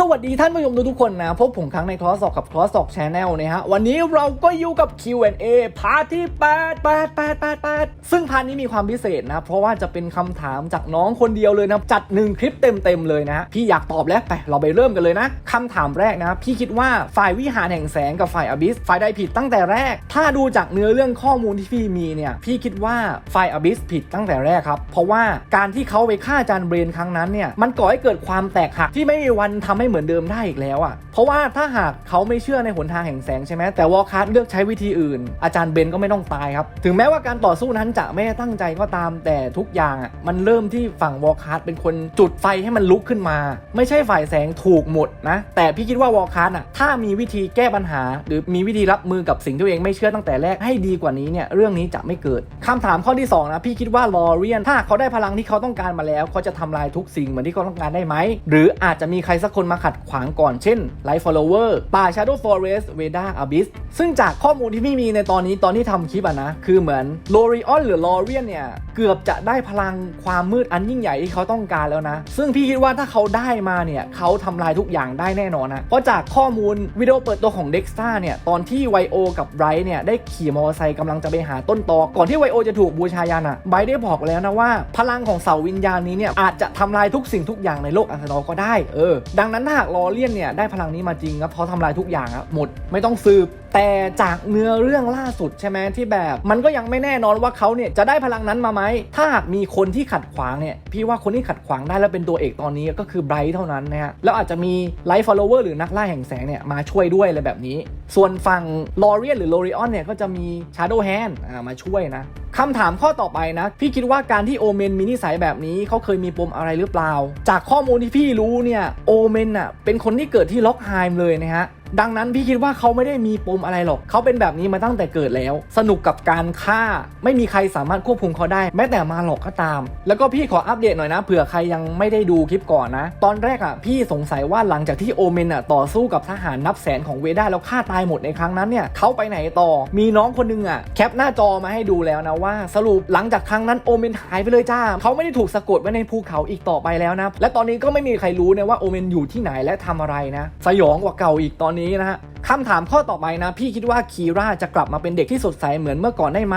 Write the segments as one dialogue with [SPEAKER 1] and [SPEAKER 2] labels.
[SPEAKER 1] สวัสดีท่านผู้ชมทุกคนนะพบผมครั้งในคลอสอกกับคลอสอกชาแนลนะฮะวันนี้เราก็อยู่กับ Q&A พาร์ทที่8 8 8 8 8 ซึ่งพาร์ทนี้มีความพิเศษนะ เพราะว่าจะเป็นคำถามจากน้องคนเดียวเลยนะ จัดหนึ่งคลิปเต็มๆเลยนะพี่อยากตอบแล้วไปเราไปเริ่มกันเลยนะคำถามแรกนะ พี่คิดว่าฝ่ายวิหารแห่งแสงกับฝ่ายอบิสฝ่ายใดผิดตั้งแต่แรก ถ้าดูจากเนื้อเรื่องข้อมูลที่พี่มีเนี่ยพี่คิดว่าฝ่ายอบิสผิดตั้งแต่แรกครับเพราะว่าการที่เขาไปฆ่าจานเบรนครั้งนั้นเนี่ยมันก่อให้เกิดความแตกหักที่ไม่มีวันทำให้เหมือนเดิมได้อีกแล้วอะ เพราะว่าถ้าหากเขาไม่เชื่อในหนทางแห่งแสงใช่ไหมแต่วอลคัสเลือกใช้วิธีอื่น อาจารย์เบนก็ไม่ต้องตายครับ ถึงแม้ว่าการต่อสู้นั้นจะไม่ได้ตั้งใจก็ตามแต่ทุกอย่างอะมันเริ่มที่ฝั่งวอลคัสเป็นคนจุดไฟให้มันลุกขึ้นมา ไม่ใช่ฝ่ายแสงถูกหมดนะ แต่พี่คิดว่าวอลคัสอะถ้ามีวิธีแก้ปัญหา หรือมีวิธีรับมือกับสิ่งที่ตัวเองไม่เชื่อตั้งแต่แรกให้ดีกว่านี้เนี่ยเรื่องนี้จะไม่เกิดคำถามข้อที่สองนะพี่คิดว่าลอเรียนถ้าเขาได้พลังที่เขาต้องการมาแล้วเขาจะทำลายทุกสิ่งเหมือนที่เขาต้องการได้ไหมหรืออาจจะมีใครสักคนมาขัดขวางก่อนเช่น Light Follower ป่า Shadow Forest Veda Abyss ซึ่งจากข้อมูลที่พี่มีในตอนนี้ตอนที่ทำคลิปอะนะ คือเหมือน l o r i o n หรือ l o r i a n เนี่ย เกือบจะได้พลังความมืดอันยิ่งใหญ่ที่เขาต้องการแล้วนะ ซึ่งพี่คิดว่าถ้าเขาได้มาเนี่ย เขาทำลายทุกอย่างได้แน่นอนนะเพราะจากข้อมูลวิดีโอเปิดตัวของ Dexter เนี่ยตอนที่ไวโอกับไบรท์เนี่ยได้ขี่มอเตอร์ไซค์กำลังจะไปหาต้นตอก่อนที่ไวโอจะถูกบูชายันอะไบรท์ได้บอกแล้วนะว่า พลังของเสาวิญญาณนี้เนี่ยอาจจะทำลายทุกสิ่งทุกอย่างในโลกอันธรก็ได้เออดังนั้นถ้าหากลอเลียนเนี่ยได้พลังนี้มาจริงครับเขาทำลายทุกอย่างอะหมดไม่ต้องสืบ แต่จากเนื้อเรื่องล่าสุดใช่ไหมที่แบบ มันก็ยังไม่แน่นอนว่าเขาเนี่ยจะได้พลังนั้นมาไหมถ้าหากมีคนที่ขัดขวางเนี่ยพี่ว่าคนที่ขัดขวางได้แล้วเป็นตัวเอกตอนนี้ก็คือไบรท์เท่านั้นนะฮะแล้วอาจจะมีไลฟ์ฟอลโลเวอร์หรือนักล่าแห่งแสงเนี่ยมาช่วยด้วยอะไรแบบนี้ ส่วนฝั่งลอเรียนหรือโลริออนเนี่ยก็จะมีชาร์โดแฮนมาช่วยนะ คำถามข้อต่อไปนะ พี่คิดว่าการที่โอเมนมีนิสัยแบบนี้เขาเคยมีปมอะไรหรือเปล่า จากข้อมูลที่พี่รู้เนี่ยโอเมนอะเป็นคนที่เกิดที่ล็อกไฮม์เลยนะฮะ ดังนั้นพี่คิดว่าเขาไม่ได้มีปมอะไรหรอก เขาเป็นแบบนี้มาตั้งแต่เกิดแล้ว สนุกกับการฆ่า ไม่มีใครสามารถควบคุมเขาได้ แม้แต่มาหลอกก็ตาม แล้วก็พี่ขออัปเดตหน่อยนะเผื่อใครยังไม่ได้ดูคลิปก่อนนะ ตอนแรกอะพี่สงสัยว่าหลังจากที่โอเมนอะต่อสู้กับทหารนับแสนของเวด้าแล้วฆ่าตายหมดในครั้งนั้นเนี่ยเขาไปไหนต่อ มีน้องคนนึงอะแคปหน้าจอมาให้ดูแล้วนะว่า สรุปหลังจากครั้งนั้นโอเมนหายไปเลยจ้าเขาไม่ได้ถูกสะกดไว้ในภูเขาอีกต่อไปแล้วนะและตอนนี้ก็ไม่มีใครรู้นะว่าโอเมนอยู่ที่ไหนและทำอะไรนะ สยองกว่าเก่าอีกตอนนี้นะฮะคำถามข้อต่อไปนะ พี่คิดว่าคีร่าจะกลับมาเป็นเด็กที่สดใสเหมือนเมื่อก่อนได้ไหม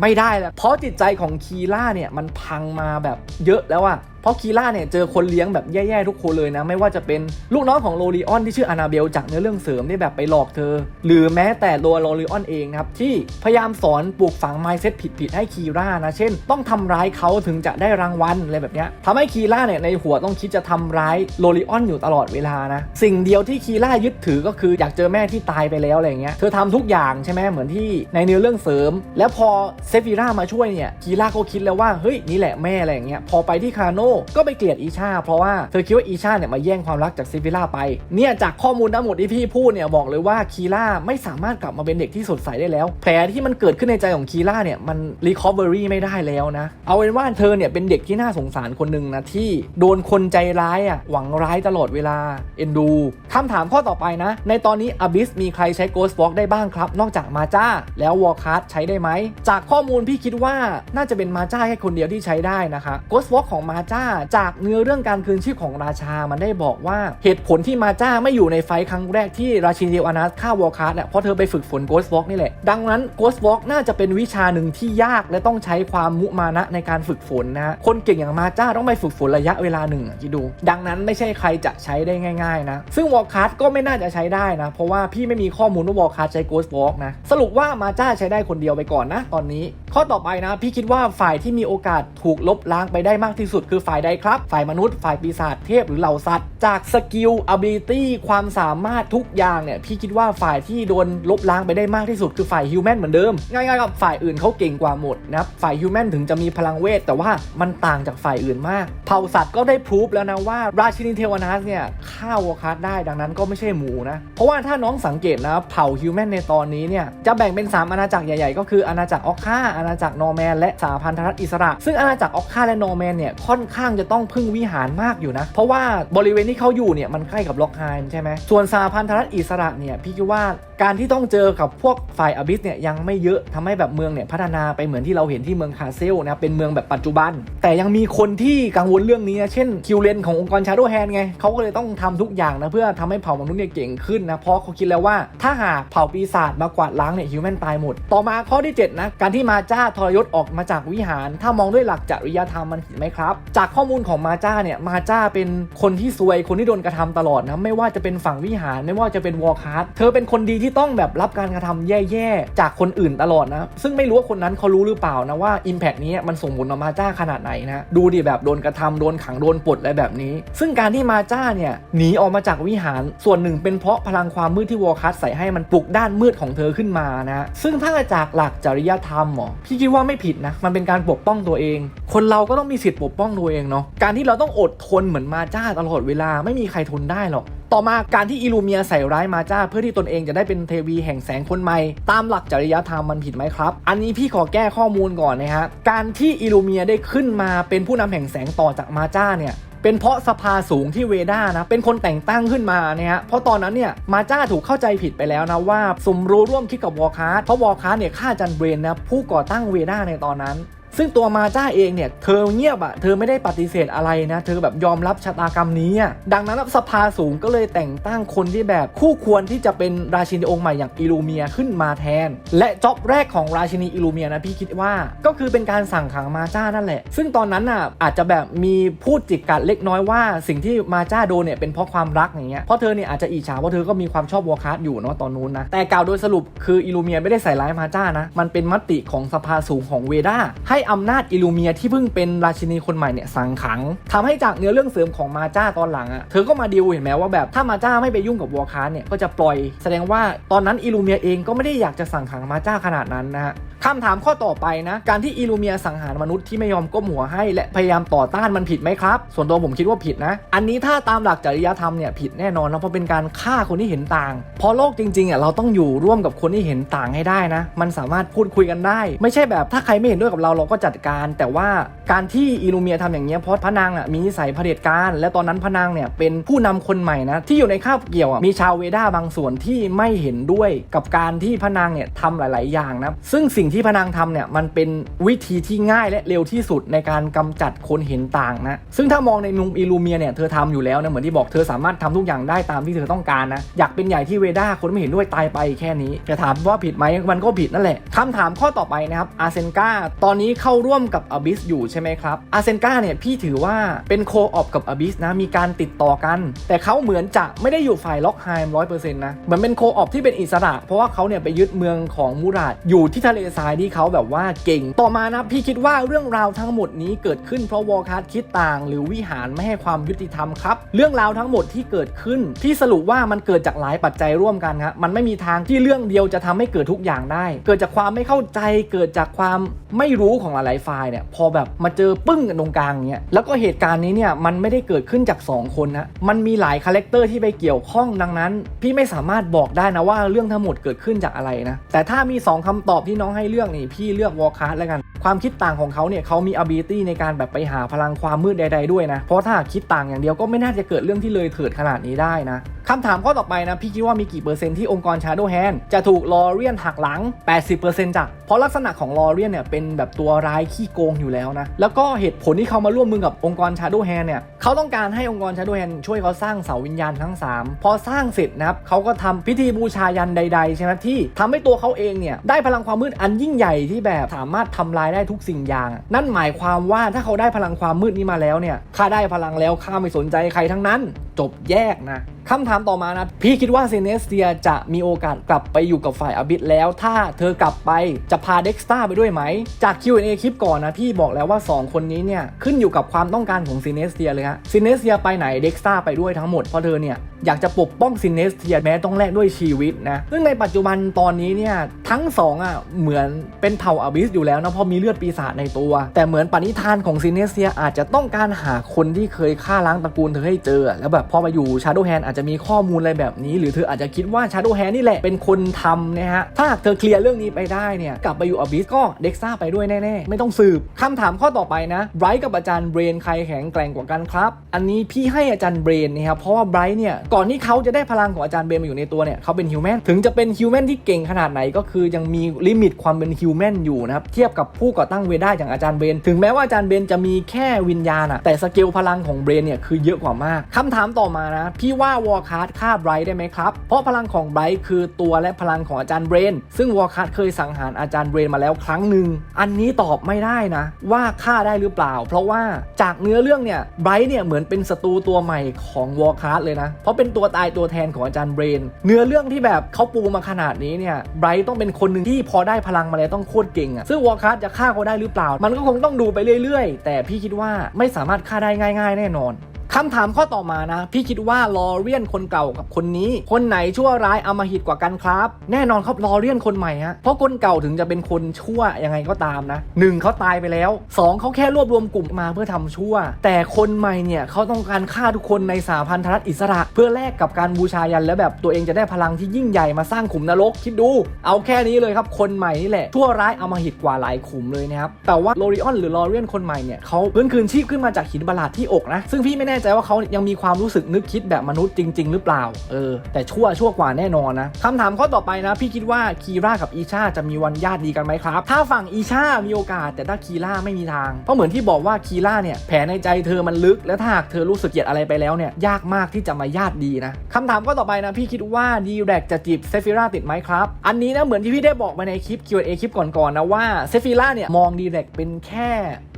[SPEAKER 1] ไม่ได้แล้วเพราะจิตใจของคีร่าเนี่ยมันพังมาแบบเยอะแล้วอะ เพราะคีร่าเนี่ยเจอคนเลี้ยงแบบแย่ๆทุกคนเลยนะ ไม่ว่าจะเป็นลูกน้องของโรลิออนที่ชื่ออานาเบลจากเนื้อเรื่องเสริมที่แบบไปหลอกเธอ หรือแม้แต่ตัวโรลิออนเองนะครับ ที่พยายามสอนปลูกฝังไมเซ็ตผิดๆให้คีร่านะเช่น ต้องทำร้ายเขาถึงจะได้รางวัลอะไรแบบเนี้ยทำให้คีร่าเนี่ยในหัวต้องคิดจะทำร้ายโรลิออนอยู่ตลอดเวลานะสิ่งเดียวที่คีร่ายึดถือก็คืออยากเจอแม่ที่ตายไปแล้วอะไรเงี้ยเธอทำทุกอย่างใช่ไหมเหมือนที่ในเนื้อเรื่องเสริม แล้วพอเซฟิร่ามาช่วยเนี่ยคีร่าก็คิดแล้วว่าเฮ้ยนี่แหละแม่อะไรเงี้ยพอไปที่คาโนก็ไปเกลียดอีชา เพราะว่าเธอคิดว่าอีชาเนี่ยมาแย่งความรักจากเซฟิราไป เนี่ยจากข้อมูลทั้งหมดที่พี่พูดเนี่ยบอกเลยว่าคีร่าไม่สามารถกลับมาเป็นเด็กที่สดใสได้แล้ว แผลที่มันเกิดขึ้นในใจของคีร่าเนี่ยมันรีคอเวอรี่ไม่ได้แล้วนะ เอาเป็นว่าเธอเนี่ยเป็นเด็กที่น่าสงสารคนหนึ่งนะที่โดนคนใจร้ายอะหวังร้ายตลอดเวลาเอ็นดูคำถามข้อต่อไปนะ ในตอนนี้อบิสมีใครใช้ Ghost Walk ได้บ้างครับ นอกจากมาจ้าแล้ววอลคัสใช้ได้ไหมจากข้อมูลพี่คิดว่าน่าจะเป็นมาจ้าแค่คนเดียวที่ใช้ได้นะคะ Ghost Walk ของมาจ้าจากเนื้อเรื่องการคืนชีพของราชามันได้บอกว่าเหตุผลที่มาจ้าไม่อยู่ในไฟครั้งแรกที่ราชินีเทวานัสฆ่าวอลคัสเนี่ยเพราะเธอไปฝึกฝน Ghost Walk นี่แหละ ดังนั้น Ghost Walk น่าจะเป็นวิชาหนึ่งที่ยากและต้องใช้ความมุมานะในการฝึกฝนนะคนเก่งอย่างมาจ้าต้องไปฝึกฝนระยะเวลาหนึ่งอะคิดดู ดังนั้นไม่ใช่ใครจะใช้ได้ง่ายๆนะซึ่งวอลคัสก็ไม่น่าจะใช้ได้นะ เพราะว่าพี่ไม่มีข้อมูลว่าวอลคัสใช้ Ghost Walk นะสรุปว่ามาจ้าใช้ได้คนเดียวไปก่อนนะ ตอนนี้ ข้อต่อไปนะ พี่คิดว่าฝ่ายที่มีโอกาสถูกลบล้างไปได้มากที่สุดคือฝ่ายใดครับ ฝ่ายมนุษย์ ฝ่ายปีศาจเทพหรือเหล่าสัตว์ จากสกิล ability ความสามารถทุกอย่างเนี่ย พี่คิดว่าฝ่ายที่โดนลบล้างไปได้มากที่สุดคือฝ่ายฮิวแมนเหมือนเดิม ง่ายๆกับฝ่ายอื่นเขาเก่งกว่าหมดนะครับ ฝ่ายฮิวแมนถึงจะมีพลังเวท แต่ว่ามันต่างจากฝ่ายอื่นมาก เผ่าสัตว์ก็ได้พรูฟแล้วนะว่าราชินีเทวานัสเนี่ยฆ่าวอคัสได้ดังนั้นก็ไม่ใช่หมูนะ เพราะว่าถ้าน้องสังเกตนะเผ่าฮิวแมนในตอนนี้เนี่ยจะแบ่งเป็น 3 อาณาจักรใหญ่ๆ ก็คืออาณาจักรออกค่าอาณาจักรนอร์แมนและสหพันธรัฐอิสระ ซึ่งอาณาจักรออค่าและนอร์แมนเนี่ยค่อนข้างจะต้องพึ่งวิหารมากอยู่นะ เพราะว่าบริเวณที่เขาอยู่เนี่ยมันใกล้กับล็อกไฮม์ใช่ไหมส่วนสหพันธรัฐอิสระเนี่ยพี่คิดว่าการที่ต้องเจอกับพวกฝ่ายอบิสเนี่ยยังไม่เยอะทำให้แบบเมืองเนี่ยพัฒนาไปเหมือนที่เราเห็นที่เมืองคาเซลนะเป็นเมืองแบบปัจจุบัน แต่ยังมีคนที่กังวลเรื่องนี้นะเช่นคิวเลนขององค์กรชาโดว์แฮนไงเขาก็เลยต้องทำทุกอย่างนะเพื่อทำให้เผ่ามนุษย์เนี่ยเก่งขึ้นนะเพราะเขาคิดแล้วว่าถ้าหากเผ่าปีศาจมากวาดล้างเนี่ยฮิวแมนตายหมด ต่อมาข้อที่7นะการที่มาจ้าทรยศออกมาจากวิหาร ถ้ามองด้วยหลักจริยธรรมมันผิดไหมครับ จากข้อมูลของมาจ้าเนี่ยมาจ้าเป็นคนที่ซวยคนที่โดนกระทำตลอดนะไม่ว่าจะเป็นฝั่งวิหารไม่ว่าจะเป็นวอลคาร์เธอเป็นคนดีที่ต้องแบบรับการกระทำแย่ๆ จากคนอื่นตลอดนะ ซึ่งไม่รู้ว่าคนนั้นเขารู้หรือเปล่านะว่า Impact นี้มันส่งผลต่อมาจ้าขนาดไหนนะดูดิแบบโดนกระทำโดนขังโดนปลดอะไรแบบนี้ ซึ่งการที่มาจ้าเนี่ยหนีออกมาจากวิหารส่วนหนึ่งเป็นเพราะพลังความมืดที่วอลคัสใส่ให้มันปลุกด้านมืดของเธอขึ้นมานะซึ่งถ้าจากหลักจริยธรรมหรอพี่คิดว่าไม่ผิดนะมันเป็นการปกป้องตัวเอง คนเราก็ต้องมีสิทธิ์ปกป้องตัวเองเนาะการที่เราต้องอดทนเหมือนมาจ้าตลอดเวลาไม่มีใครทนได้หรอกต่อมาการที่อิลูเมียใส่ร้ายมาจ้าเพื่อที่ตนเองจะได้เป็นเทวีแห่งแสงคนใหม่ ตามหลักจริยธรรมมันผิดไหมครับ อันนี้พี่ขอแก้ข้อมูลก่อนนะฮะการที่อิลูเมียได้ขึ้นมาเป็นผู้นำแห่งแสงต่อจากมาจ้าเนี่ยเป็นเพราะสภาสูงที่เวด้านะ เป็นคนแต่งตั้งขึ้นมาเนี่ยฮะเพราะตอนนั้นเนี่ย มาจ้าถูกเข้าใจผิดไปแล้วนะว่าสมรู้ร่วมคิดกับวอลคาร์เพราะวอลคาร์เนี่ยฆ่าจันเบรนนะผู้ก่อตั้งเวด้าในตอนนั้น ซึ่งตัวมาจ้าเองเนี่ยเธอเงียบอะเธอไม่ได้ปฏิเสธอะไรนะ เธอแบบยอมรับชะตากรรมนี้อะดังนั้นสภาสูงก็เลยแต่งตั้งคนที่แบบคู่ควรที่จะเป็นราชินีองค์ใหม่อย่างอิลูเมียขึ้นมาแทน และจ็อบแรกของราชินีอิลูเมียนะพี่คิดว่า ก็คือเป็นการสั่งขังมาจ้านั่นแหละ ซึ่งตอนนั้นอะอาจจะแบบมีพูดจิกกัดเล็กน้อยว่าสิ่งที่มาจ้าโดนเนี่ยเป็นเพราะความรักอย่างเงี้ยเพราะเธอเนี่ยอาจจะอิจฉาว่าเธอก็มีความชอบวอร์คาร์ดอยู่เนาะตอนนู้นนะแต่กล่าวโดยสรุปคืออิลูเมียไม่ได้ใส่ร้ายมาจ้านะมันเป็นมติของสภาสูงของเวด้าให้อำนาจอิลูเมียที่เพิ่งเป็นราชินีคนใหม่เนี่ยสั่งขังทำให้จากเนื้อเรื่องเสริมของมาจ้าตอนหลังอะ่ะเธอก็มาดิวเห็นไหมว่าแบบถ้ามาจ้าไม่ไปยุ่งกับวอร์คาร์เนี่ยก็จะปล่อย แสดงว่าตอนนั้นอิลูเมียเองก็ไม่ได้อยากจะสั่งขังมาจ้าขนาดนั้นนะฮะคำถามข้อต่อไปนะ การที่อิลูเมียสังหารมนุษย์ที่ไม่ยอมก้มหัวให้ และพยายามต่อต้านมันผิดไหมครับ ส่วนตัวผมคิดว่าผิดนะ อันนี้ถ้าตามหลักจริยธรรมเนี่ยผิดแน่นอนนะเพราะเป็นการฆ่าคนที่เห็นต่างพราะโลกจริงๆอะเราต้องอยู่ร่วมกับคนที่เห็นต่างให้ได้นะ มันสามารถพูดคุยกันได้ ไม่ใช่แบบถ้าใครไม่เห็นด้วยกับเราเราก็จัดการ แต่ว่าการที่อิลูเมียทำอย่างเงี้ยเพราะพระนางอะมีนิสัยเผด็จการ และตอนนั้นพระนางเนี่ยเป็นผู้นำคนใหม่นะที่อยู่ในคาบเกี่ยวอะมีชาวเวด้าบางส่วนที่ไม่เห็นด้วยกับการที่พระนางเนี่ยทำหลาย ๆ อย่างนะซึ่งสิ่งที่พระนางทำเนี่ยมันเป็นวิธีที่ง่ายและเร็วที่สุดในการกำจัดคนเห็นต่างนะซึ่งถ้ามองในมุมอิลูเมียเนี่ยเธอทำอยู่แล้วนะเหมือนที่บอกเธอสามารถทำทุกอย่างได้ตามที่เธอต้องการนะอยากเป็นใหญ่ที่เวด้าคนไม่เห็นด้วยตายไปแค่นี้จะถามว่าผิดไหมมันก็ผิดนั่นแหละคำถามข้อต่อไปนะครับอาเซนกาตอนนี้เข้าร่วมกับอบิสอยู่ใช่ไหมครับอาเซนกาเนี่ยพี่ถือว่าเป็นโคออปกับอบิสนะมีการติดต่อกัน แต่เขาเหมือนจะไม่ได้อยู่ฝ่ายล็อกไฮม์ร้อยเปอร์เซ็นต์นะเหมือนเป็นโคออปที่เป็นอิสระ เพราะว่าเขาเนี่ยไปยึดเมืองของมูราดอยู่ที่ทะเลทรายที่เขาแบบว่าเก่ง ต่อมานะพี่คิดว่าเรื่องราวทั้งหมดนี้เกิดขึ้นเพราะวอลคัสคิดต่าง หรือวิหารไม่ให้ความยุติธรรมครับเรื่องราวทั้งหมดที่เกิดขึ้นพี่สรุปว่ามันเกิดจากหลายปัจจัยร่วมกันครับมันไม่มีทางที่เรื่องเดียวจะทำให้เกิดทุกอย่างได้ เกิดจากความไม่เข้าใจเกิดจากความไม่รู้ของหลายๆฝ่ายเนี่ยพอแบบมาเจอปึ้งกันตรงกลางเนี้ยแล้วก็เหตุการณ์นี้เนี่ยมันไม่ได้เกิดขึ้นจาก 2 คนนะมันมีหลายคาแรคเตอร์ที่ไปเกี่ยวข้องดังนั้น พี่ไม่สามารถบอกได้นะว่าเรื่องทั้งหมดเกิดขึ้นจากอะไรนะแต่ถ้ามี 2คำตอบที่น้องให้เลือกนี่พี่เลือกวอลคาร์แล้วกันความคิดต่างของเขาเนี่ยเขามี ability ในการแบบไปหาพลังความมืดใด ๆด้วยนะ เพราะถ้าคิดต่างอย่างเดียวก็ไม่น่าจะเกิดเรื่องที่เลยเถิดขนาดนี้ได้นะคำถามข้อต่อไปนะ พี่คิดว่ามีกี่เปอร์เซ็นต์ที่องค์กร Shadow Hand จะถูกลอเรียนหักหลัง 80%จ้ะเพราะลักษณะของลอเรียนเนี่ยเป็นแบบตัวร้ายขี้โกงอยู่แล้วนะ แล้วก็เหตุผลที่เขามาร่วมมือกับองค์กร Shadow Hand เนี่ยเขาต้องการให้องค์กร Shadow Hand ช่วยเขาสร้างเสาวิญญาณทั้ง 3 พอสร้างเสร็จนะครับเขาก็ทำพิธีบูชายันใด ๆ ใช่ไหมที่ทำให้ตัวเขาเองเนี่ยได้พลังความมืดอันยิ่งใหญ่ที่แบบสามารถทำลายได้ทุกสิ่งอย่าง นั่นหมายความว่าถ้าเขาได้พลังความมืดนี้มาแล้วเนี่ยข้าได้พลังแล้วข้าไม่สนใจใครทั้งนั้นจบแยกนะคำถามต่อมานะ พี่คิดว่าเซเนสเตียจะมีโอกาสกลับไปอยู่กับฝ่ายอบิดแล้ว ถ้าเธอกลับไปจะพาเด็กสตาไปด้วยไหม จาก Q&A คลิปก่อนนะ พี่บอกแล้วว่า 2 คนนี้เนี่ย ขึ้นอยู่กับความต้องการของซีเนสเตียเลยฮะซีเนสเตียไปไหนเด็กสตาไปด้วยทั้งหมดเพราะเธอเนี่ย อยากจะปกป้องซินเนสเทียแม้ต้องแลกด้วยชีวิตนะ ซึ่งในปัจจุบันตอนนี้เนี่ยทั้งสองอะเหมือนเป็นเผ่าอาบิสอยู่แล้วนะเพราะมีเลือดปีศาจในตัว แต่เหมือนปณิธานของซินเนสเทียอาจจะต้องการหาคนที่เคยฆ่าล้างตระกูลเธอให้เจอ แล้วแบบพอมาอยู่ชาร์โดแฮนอาจจะมีข้อมูลอะไรแบบนี้ หรือเธออาจจะคิดว่าชาร์โดแฮนนี่แหละเป็นคนทำนะฮะถ้าหากเธอเคลียร์เรื่องนี้ไปได้เนี่ยกลับไปอยู่อาบิสก็เด็กซ่าไปด้วยแน่ๆไม่ต้องสืบคำถามข้อต่อไปนะไบรท์กับอาจารย์เบรนใครแข็งแกร่งกว่ากันครับ อันนี้พี่ให้อาจารย์เบรนนะครับเพราะว่าไบรท์เนี่ยก่อนที่เขาจะได้พลังของอาจารย์เบนมาอยู่ในตัวเนี่ยเขาเป็นฮิวแมนถึงจะเป็นฮิวแมนที่เก่งขนาดไหนก็คือยังมีลิมิตความเป็นฮิวแมนอยู่นะครับเทียบกับผู้ก่อตั้งเวด้าอย่างอาจารย์เบนถึงแม้ว่าอาจารย์เบนจะมีแค่วิญญาณอะแต่สเกลพลังของเบนเนี่ยคือเยอะกว่ามากคำถามต่อมานะพี่ว่าวอร์คาร์ดฆ่าไบรท์ได้ไหมครับเพราะพลังของไบรท์คือตัวและพลังของอาจารย์เบรน ซึ่งวอร์คาร์ดเคยสังหารอาจารย์เบรนมาแล้วครั้งหนึ่งอันนี้ตอบไม่ได้นะ ว่าฆ่าได้หรือเปล่า เพราะว่าจากเนื้อเรื่องเนี่ยไบรท์เนี่ยเหมือนเป็นศัตรูตัวใหม่ของวอร์คาร์ดเลยนะเพราะเป็นตัวตายตัวแทนของอาจารย์เบรน เนื้อเรื่องที่แบบเขาปูมาขนาดนี้เนี่ยไบรท์ต้องเป็นคนหนึ่งที่พอได้พลังมาแล้วต้องโคตรเก่งอะซึ่งวอลคาร์ดจะฆ่าเขาได้หรือเปล่า มันก็คงต้องดูไปเรื่อยๆ แต่พี่คิดว่าไม่สามารถฆ่าได้ง่าย ๆ แน่นอน คำถามข้อต่อมานะ พี่คิดว่าลอเรียนคนเก่ากับคนนี้ คนไหนชั่วร้ายอำมหิตกว่ากันครับ แน่นอนครับลอเรียนคนใหม่ฮะเพราะคนเก่าถึงจะเป็นคนชั่วยังไงก็ตามนะหนึ่งเขาตายไปแล้วสองเขาแค่รวบรวมกลุ่มมาเพื่อทำชั่ว แต่คนใหม่เนี่ยเขาต้องการฆ่าทุกคนในสาพันธรัฐอิสระ เพื่อแลกกับการบูชายันแล้วแบบตัวเองจะได้พลังที่ยิ่งใหญ่มาสร้างขุมนรกคิดดู เอาแค่นี้เลยครับคนใหม่นี่แหละชั่วร้ายอำมหิตกว่าหลายขุมเลยนะครับแต่ว่าโลริออนหรือลอเรียนคนใหม่เนี่ยเขาพื้นคืนชีพขึ้นมาจากหินประหลาดที่อกนะซึ่งพี่ไม่แน่ใจว่าเขายังมีความรู้สึกนึกคิดแบบมนุษย์จริง ๆ หรือเปล่า เออ แต่ชั่วชั่วกว่าแน่นอนนะคำถามข้อต่อไปนะ พี่คิดว่าคีร่ากับอีชาจะมีวันญาติดีกันไหมครับ ถ้าฝั่งอีชามีโอกาส แต่ถ้าคีร่าไม่มีทาง เพราะเหมือนที่บอกว่าคีร่าเนี่ยแผลในใจเธอมันลึก และถ้าหากเธอรู้สึกเกลียดอะไรไปแล้วเนี่ยยากมากที่จะมาญาติดีนะคำถามข้อต่อไปนะ พี่คิดว่าดีแรกจะจีบเซฟิราติดไหมครับ อันนี้นะเหมือนที่พี่ได้บอกไปในคลิป Q&A คลิปก่อนๆนะว่าเซฟิราเนี่ยมองดีแรกเป็นแค่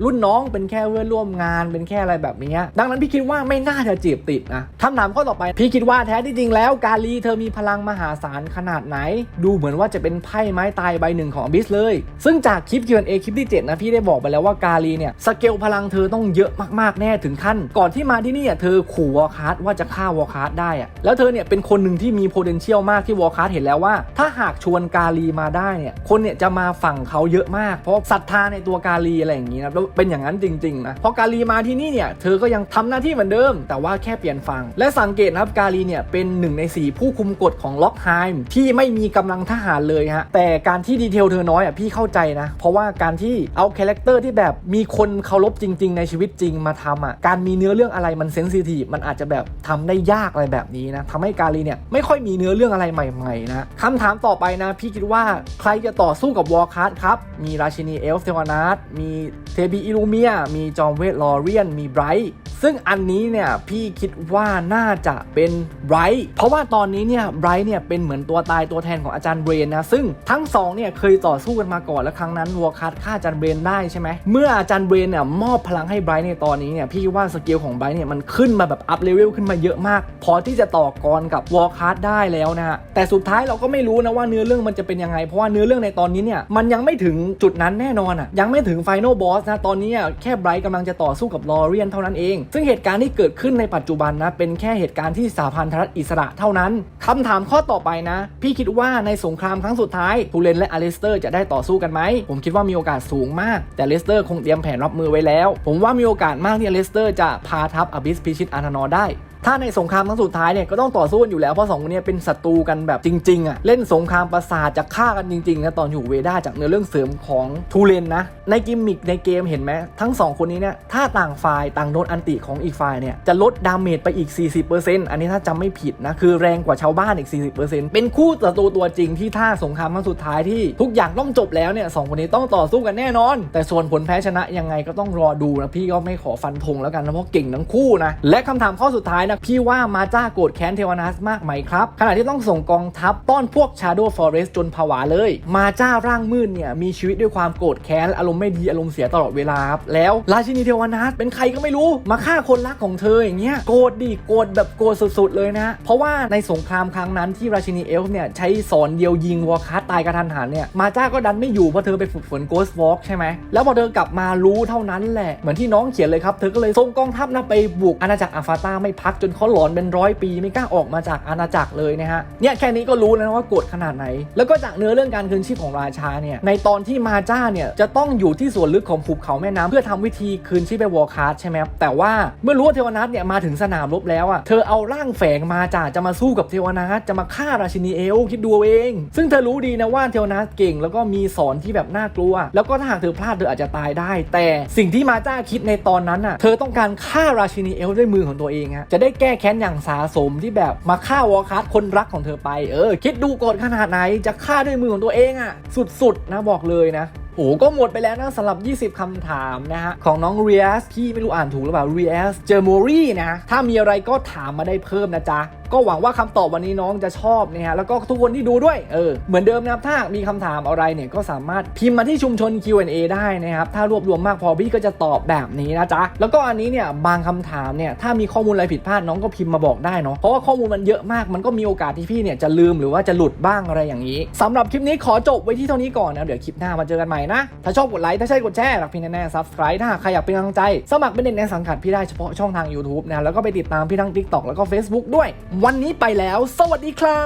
[SPEAKER 1] รุ่นน้องเป็นแค่เพื่อนร่วมงานเป็นแค่อะไรแบบนี้ดังนั้นพี่คิดว่าไม่น่าจะจีบติดนะคำถามข้อต่อไป พี่คิดว่าแท้ที่จริงแล้วกาลีเธอมีพลังมหาศาลขนาดไหน ดูเหมือนว่าจะเป็นไพ่ไม้ตายใบหนึ่งของบิสเลย ซึ่งจากคลิป Q&A คลิปที่ 7 นะ พี่ได้บอกไปแล้วว่ากาลีเนี่ยสเกลพลังเธอต้องเยอะมากๆแน่ถึงขั้น ก่อนที่มาที่นี่เธอขู่วอลคาร์ดว่าจะฆ่าวอลคาร์ดได้อะแล้วเธอเนี่ยเป็นคนหนึ่งที่มี potential มากที่วอลคาร์ดเห็นแล้วว่า ถ้าหากชวนกาลีมาได้เนี่ยคนเนี่ยจะมาฝั่งเขาเยอะมาก เพราะศรัทธาในตัวกาลีอะไรอย่างนี้นะแล้วเป็นอย่างนั้นจริงๆนะพอกาลีมาที่นี่เนี่ยเธอก็ยังทำหน้าที่เหมือนเดิม แต่ว่าแค่เปลี่ยนฝั่ง และสังเกตนะครับกาลีเนี่ยเป็นหนึ่งใน 4 ผู้คุมกฎของล็อกไฮม์ที่ไม่มีกำลังทหารเลยฮะแต่การที่ดีเทลเธอน้อยอะพี่เข้าใจนะ เพราะว่าการที่เอาคาแรคเตอร์ที่แบบมีคนเคารพจริง ๆ ในชีวิตจริงมาทำอะการมีเนื้อเรื่องอะไรมันเซนซิทีฟมันอาจจะแบบทำได้ยากอะไรแบบนี้นะทำให้กาลีเนี่ยไม่ค่อยมีเนื้อเรื่องอะไรใหม่ๆนะคำถามต่อไปนะ พี่คิดว่าใครจะต่อสู้กับวอร์คัสครับ มีราชินีเอลฟ์เทวานาสมีเทบีอิลูเมีย มีจอมเวทลอเรียน มีไบรท์ซึ่งอันนี้เนี่ยพี่คิดว่าน่าจะเป็นไบรท์เพราะว่าตอนนี้เนี่ยไบรท์เนี่ยเป็นเหมือนตัวตายตัวแทนของอาจารย์เบรนนะซึ่งทั้งสองเนี่ยเคยต่อสู้กันมาก่อนและครั้งนั้นวอร์คัสฆ่าอาจารย์เบรนได้ใช่ไหมเมื่ออาจารย์เบรนเนี่ยมอบพลังให้ไบรท์ในตอนนี้เนี่ยพี่ว่าสกิลของไบรท์เนี่ยมันขึ้นมาแบบอัพเลเวลขึ้นมาเยอะมาก พอที่จะต่อกรกับวอร์คัสได้แล้วนะฮะแต่สุดท้ายเราก็ไม่รู้นะว่าเนื้อเรื่องมันจะเป็นยังไง เพราะว่าเนื้อเรื่องในตอนนี้เนี่ยมันยังไม่ถึงจุดนั้นแน่นอนอะยังไม่ถึงไฟนอลบอสนะตอนนี้แค่ไบรท์กำลังจะต่อสู้กับลอเรียนเท่านั้นเอง ซึ่งเหตุการณ์ที่เกิดขึ้นในปัจจุบันนะเป็นแค่เหตุการณ์ที่สาพันธรัฐอิสระเท่านั้นคำถามข้อต่อไปนะ พี่คิดว่าในสงครามครั้งสุดท้ายทูเลนและอเลสเตอร์จะได้ต่อสู้กันไหม ผมคิดว่ามีโอกาสสูงมาก แต่เลสเตอร์คงเตรียมแผนรับมือไว้แล้ว ผมว่ามีโอกาสมากที่อเลสเตอร์จะพาทัพอบิสพิชิตอาร์ธานอได้ ถ้าในสงครามครั้งสุดท้ายเนี่ยก็ต้องต่อสู้กันอยู่แล้วเพราะสองคนนี้เป็นศัตรูกันแบบจริงๆอะเล่นสงครามประสาทจะฆ่ากันจริงๆนะตอนอยู่เวด้าจากเนื้อเรื่องเสริมของทูเลนนะในกิมมิกในเกมเห็นไหมทั้งสองคนนี้เนี่ยถ้าต่างฝ่ายต่างโดนอันติของอีกฝ่ายเนี่ยจะลดดาเมจไปอีก 40%อันนี้ถ้าจำไม่ผิดนะคือแรงกว่าชาวบ้านอีก 40%เป็นคู่ศัตรูตัวจริงที่ถ้าสงครามครั้งสุดท้ายที่ทุกอย่างต้องจบแล้วเนี่ยสองคนนี้ต้องต่อสู้กันแน่นอน แต่ส่วนผลแพ้ชนะยังไงก็ต้องรอดูนะพี่ก็ไม่ขอฟันธงแล้วกันนะเพราะเก่งทั้งคู่นะและคำถามข้อสุดท้ายนะพี่ว่ามาจ้าโกรธแค้นเทวานัสมากไหมครับ ขณะที่ต้องส่งกองทัพต้อนพวก Shadow Forest จนผวาเลย มาจ้าร่างมืดเนี่ยมีชีวิตด้วยความโกรธแค้น อารมณ์ไม่ดีอารมณ์เสียตลอดเวลาครับแล้วราชินีเทวานัสเป็นใครก็ไม่รู้มาฆ่าคนรักของเธออย่างเงี้ยโกรธดิโกรธแบบโกรธสุดๆเลยนะเพราะว่าในสงครามครั้งนั้นที่ราชินีเอลฟ์เนี่ยใช้สอนเดียวยิงวอร์คัสตายกระทันหันเนี่ยมาจ้าก็ดันไม่อยู่เพราะเธอไปฝึกฝนโกสวอล์กใช่ไหมแล้วพอเธอกลับมารู้เท่านั้นแหละเหมือนที่น้องเขียนเลยครับเธอก็เลยส่งกองทัพนะไปบุกอาณาจักรอาฟาตาไม่พักจนเขาหลอนเป็นร้อยปีไม่กล้าออกมาจากอาณาจักรเลยนะฮะเนี่ยแค่นี้ก็รู้แล้วนะว่าโกรธขนาดไหน แล้วก็จากเนื้อเรื่องการคืนชีพของราชาเนี่ยในตอนที่มาจ้าเนี่ยจะต้องอยู่ที่ส่วนลึกของภูเขาแม่น้ำเพื่อทำวิธีคืนชีพไปวอร์คาร์ดใช่ไหมแต่ว่าเมื่อรู้ว่าเทวนัทเนี่ยมาถึงสนามรบแล้วอะเธอเอาร่างแฝงมาจ้าจะมาสู้กับเทวนัทจะมาฆ่าราชินีเอลคิดดูเอาเอง ซึ่งเธอรู้ดีนะว่าเทวนัทเก่งแล้วก็มีสอนที่แบบน่ากลัว แล้วก็ถ้าหากเธอพลาดเธออาจจะตายได้ แต่สิ่งที่มาจ้าคิดในตอนนั้นอะเธอต้องการฆ่าราชินีเอลด้วยมือของตัวเองฮะจะได้แก้แค้นอย่างสาสมที่แบบมาฆ่าวอลคาร์ดคนรักของเธอไป เออ คิดดูก่อนขนาดไหนจะฆ่าด้วยมือของตัวเองอะสุดๆนะบอกเลยนะโอ้ก็หมดไปแล้วนะสำหรับ 20 คำถามนะฮะ ของน้องเรียสที่ไม่รู้อ่านถูกหรือเปล่าเรียสเจอร์โมรีนะ ถ้ามีอะไรก็ถามมาได้เพิ่มนะจ๊ะ ก็หวังว่าคำตอบวันนี้น้องจะชอบนะฮะแล้วก็ทุกคนที่ดูด้วยเออเหมือนเดิมนะครับถ้ามีคำถามอะไรเนี่ยก็สามารถพิมพ์มาที่ชุมชน Q&A ได้นะครับถ้ารวบรวมมากพอพี่ก็จะตอบแบบนี้นะจ๊ะแล้วก็อันนี้เนี่ยบางคำถามเนี่ยถ้ามีข้อมูลอะไรผิดพลาดน้องก็พิมพ์มาบอกได้เนาะเพราะว่าข้อมูลมันเยอะมากมันก็มีโอกาสที่พี่เนี่ยจะลืมหรือว่าจะหลุดบ้างอะไรอย่างนี้สำหรับคลิปนี้ขอจบไว้ที่เท่านี้ก่อนนะเดี๋ยวคลิปหน้ามาเจอกันใหม่นะถ้าชอบกดไลค์ถ้าใช่กดแชร์รักพี่แน่ๆ subscribe ถ้าใครอยากเป็นกำลังใจ สมัครเป็นเด็กในสังกัดพี่ได้เฉพาะช่องทาง YouTube นะแล้วก็ไปติดตามพี่ทั้ง TikTok แล้วก็ Facebook ด้วยวันนี้ไปแล้ว สวัสดีครั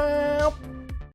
[SPEAKER 1] บ